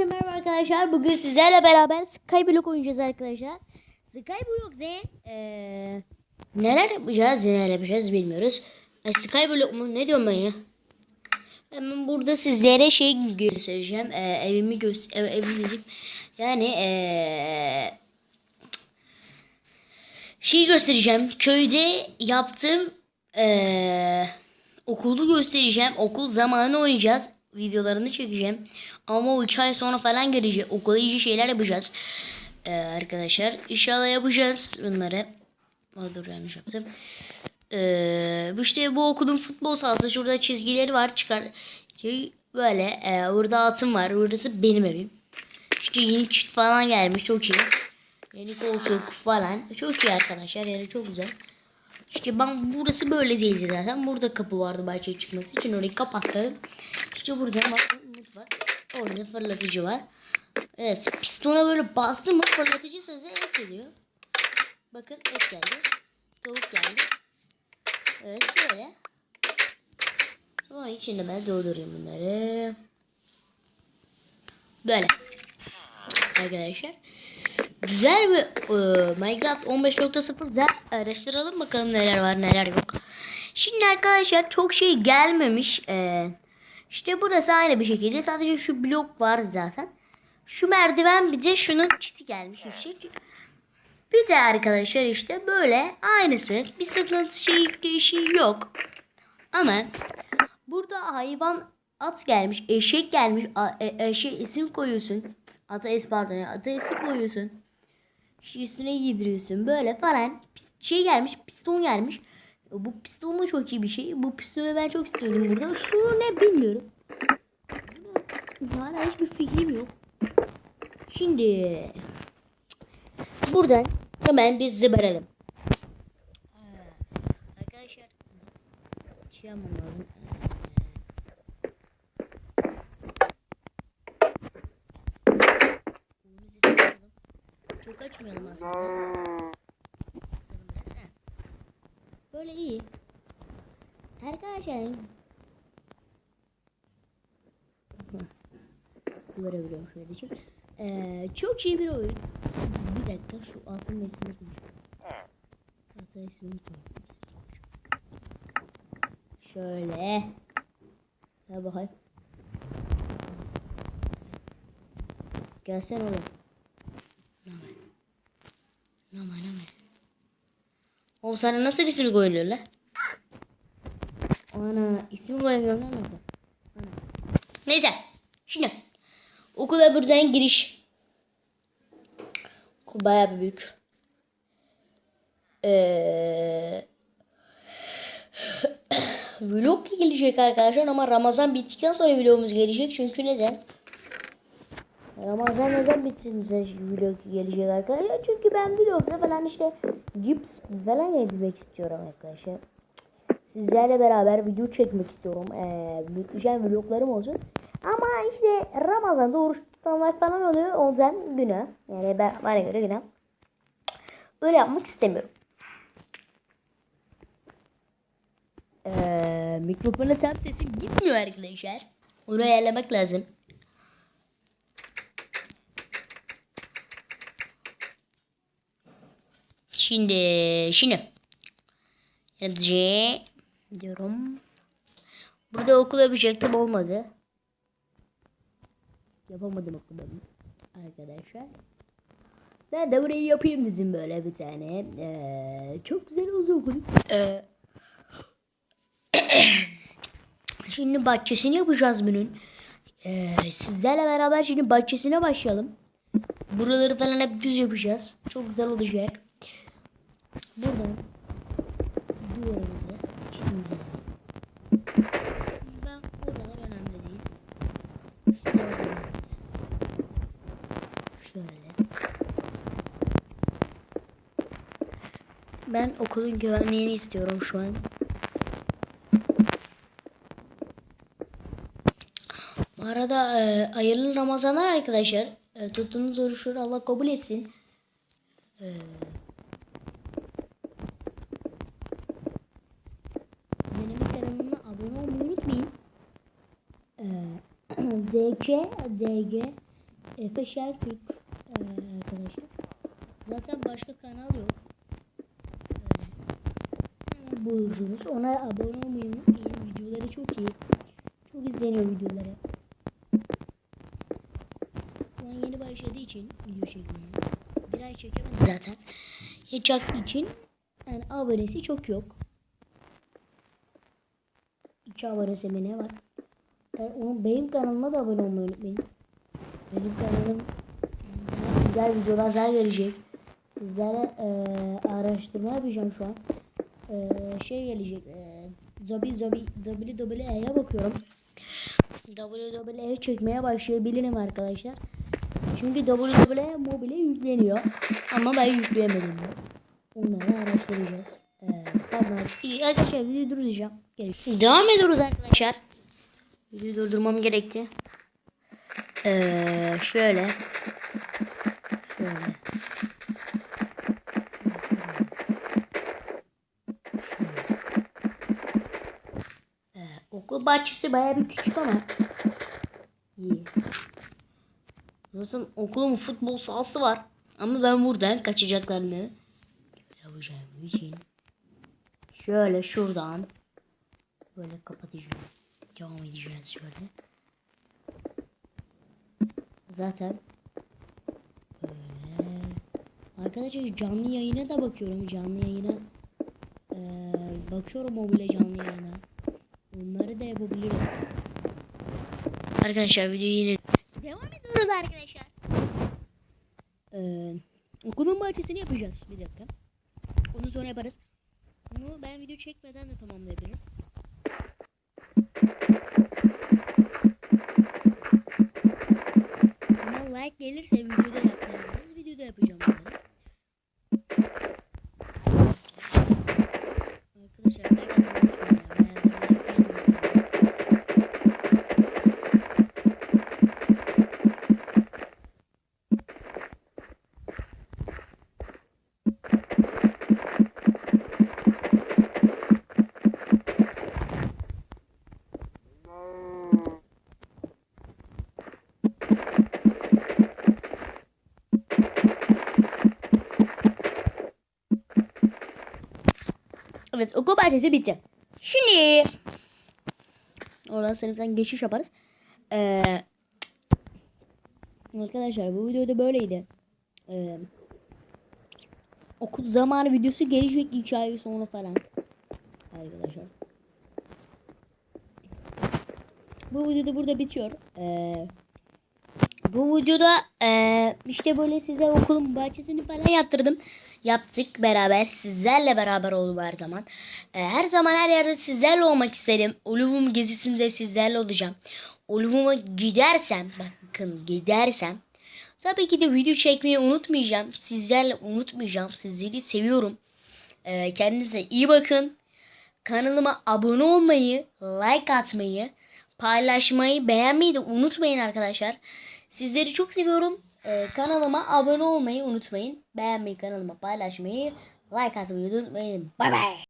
Herkese merhaba arkadaşlar. Bugün sizlerle beraber Skyblock oynayacağız arkadaşlar. Skyblock'ta eee neler yapacağız, neler yapacağız bilmiyoruz. Ay, Skyblock mu? Ne diyorum ben ya? Hemen burada sizlere şey göstereceğim. Eee, evimi göster, ev, evimi diyeceğim. Yani eee şey göstereceğim. Köyde yaptığım eee okulu göstereceğim. Okul zamanı oynayacağız. Videolarını çekeceğim. Ama o iki ay sonra falan gelecek. Okula iyice şeyler yapacağız. Ee, arkadaşlar. İnşallah yapacağız bunları. Aa, dur yanlış yaptım. Ee, işte bu okulun futbol sahası. Şurada çizgileri var. Çıkar. Şey, böyle. E, burada atım var. Burası benim evim. İşte yeni çift falan gelmiş. Çok iyi. Yeni koltuk falan. Çok iyi arkadaşlar. Yani çok güzel. İşte ben burası böyle değildi zaten. Burada kapı vardı bahçeye çıkması için orayı kapattım. İşte burada bakın mutfak. Orada fırlatıcı var. Evet pistona böyle bastım mı fırlatıcı size et ediyor. Bakın et geldi. Tavuk geldi. Evet böyle. Sonra içinde ben doldurayım bunları. Böyle. Arkadaşlar. Güzel bir e, Minecraft 15.0 güzel araştıralım bakalım neler var neler yok. Şimdi arkadaşlar çok şey gelmemiş. E, işte burası aynı bir şekilde. Sadece şu blok var zaten. Şu merdiven bize şunun çiti gelmiş işte. Bir de arkadaşlar işte böyle aynısı. Bir sıkıntı şey değişiği yok. Ama burada hayvan at gelmiş, eşek gelmiş. E, eşek isim koyuyorsun. Ata es pardon. Ata isim koyuyorsun. Üstüne giydiriyorsun. Böyle falan. Şey gelmiş, piston gelmiş. Bu piston da çok iyi bir şey. Bu pistonu ben çok istiyorum burada. Şu ne bilmiyorum. Hala hiçbir fikrim yok. Şimdi buradan hemen biz zıbaralım. Arkadaşlar şey yapmam lazım. Açalım. Çok açmayalım aslında. Böyle iyi. Arkadaşlar Görebiliyorum şöyle diyeceğim. Ee, çok iyi bir oyun. Bir dakika şu altın ismini koyacağım. Altın ismini koyacağım. Şöyle. Ha bakayım. Gelsene oğlum. Oğlum sana nasıl isim koyuluyor la? Ana isim koyamıyorum lan orada. Neyse. Şimdi. Okula buradan giriş. Okul bayağı büyük. Ee, vlog gelecek arkadaşlar ama Ramazan bittikten sonra vlogumuz gelecek. Çünkü neden? Ramazan neden bitince vlog gelecek arkadaşlar? Çünkü ben vlogda falan işte cips falan yedirmek istiyorum arkadaşlar. Sizlerle beraber video çekmek istiyorum. Ee, muhteşem vloglarım olsun. Ama işte Ramazan'da oruç tutanlar falan oluyor. O yüzden günah. Yani ben, bana göre günah. Öyle yapmak istemiyorum. Ee, mikrofona tam sesim gitmiyor arkadaşlar. Onu ayarlamak lazım. Şimdi, şimdi. C diyorum. Burada okul yapacaktım olmadı. Yapamadım okulu arkadaşlar. Ben de burayı yapayım dedim böyle bir tane. Ee, çok güzel oldu okul. Ee, şimdi bahçesini yapacağız bunun. Ee, sizlerle beraber şimdi bahçesine başlayalım. Buraları falan hep düz yapacağız. Çok güzel olacak. Buradan duvarımızı çizeceğiz. Ben oralar önemli değil. Şöyle. Şöyle. Ben okulun güvenliğini istiyorum şu an. Bu arada e, hayırlı Ramazanlar arkadaşlar. E, tuttuğunuz oruçları Allah kabul etsin. E, benim kanalıma abone olmayı unutmayın. Ee, DK, DG, Efe Şentürk ee, arkadaşlar. Zaten başka kanal yok. Hemen bulursunuz. Ona abone olmayı unutmayın. Videoları çok iyi. Çok izleniyor videoları. Şu an yeni başladığı için video çekmeye. Bir ay çekemedim zaten. Hiç için yani abonesi çok yok. İki abonesi mi ne var? Onun benim kanalıma da abone olmayı unutmayın. Benim kanalım güzel videolar daha gelecek. Sizlere eee araştırma yapacağım şu an. Eee, şey gelecek. Eee Zobi Zobi WWE'ye bakıyorum. WWE çekmeye başlayabilirim arkadaşlar. Çünkü WWE mobile yükleniyor. Ama ben yükleyemedim. Onları araştıracağız. Ee, tamam. İyi arkadaşlar videoyu durduracağım. Gelin. Devam ediyoruz arkadaşlar. Videoyu durdurmam gerekti. Ee, şöyle. Şöyle. Ee, okul bahçesi bayağı bir küçük ama iyi. Zaten okulun futbol sahası var. Ama ben buradan kaçacaklarını yapacağım için şöyle şuradan böyle kapatacağım. Devam edeceğiz şöyle. Zaten böyle arkadaşlar canlı yayına da bakıyorum. Canlı yayına ee, bakıyorum mobile canlı yayına. Bunları da yapabilirim. Arkadaşlar videoyu yine devam ediyoruz arkadaşlar. Ee, okulun bahçesini yapacağız. Bir dakika. Onu sonra yaparız. Bunu ben video çekmeden de tamamlayabilirim. Ama like gelirse videoda yapmayabiliriz. Videoda yapacağım bunları. Arkadaşlar like atmayı unutmayın ya. Beğenmeyi, like gelmiyor. Evet okul bahçesi bitti. Şimdi oradan sınıftan geçiş yaparız. Ee, arkadaşlar bu videoda böyleydi. Ee, okul zamanı videosu gelecek iki ay sonra falan. Arkadaşlar. Bu videoda burada bitiyor. Ee, bu videoda eee, işte böyle size okulun bahçesini falan yaptırdım. Yaptık beraber. Sizlerle beraber oldum her zaman. Eee, her zaman her yerde sizlerle olmak istedim. Uluvum gezisinde sizlerle olacağım. Uluvuma gidersem, bakın gidersem. Tabii ki de video çekmeyi unutmayacağım. Sizlerle unutmayacağım. Sizleri seviyorum. Eee, kendinize iyi bakın. Kanalıma abone olmayı, like atmayı, paylaşmayı, beğenmeyi de unutmayın arkadaşlar. Sizleri çok seviyorum. Ee, kanalıma abone olmayı unutmayın. Beğenmeyi, kanalıma paylaşmayı, like atmayı unutmayın. Bay bay.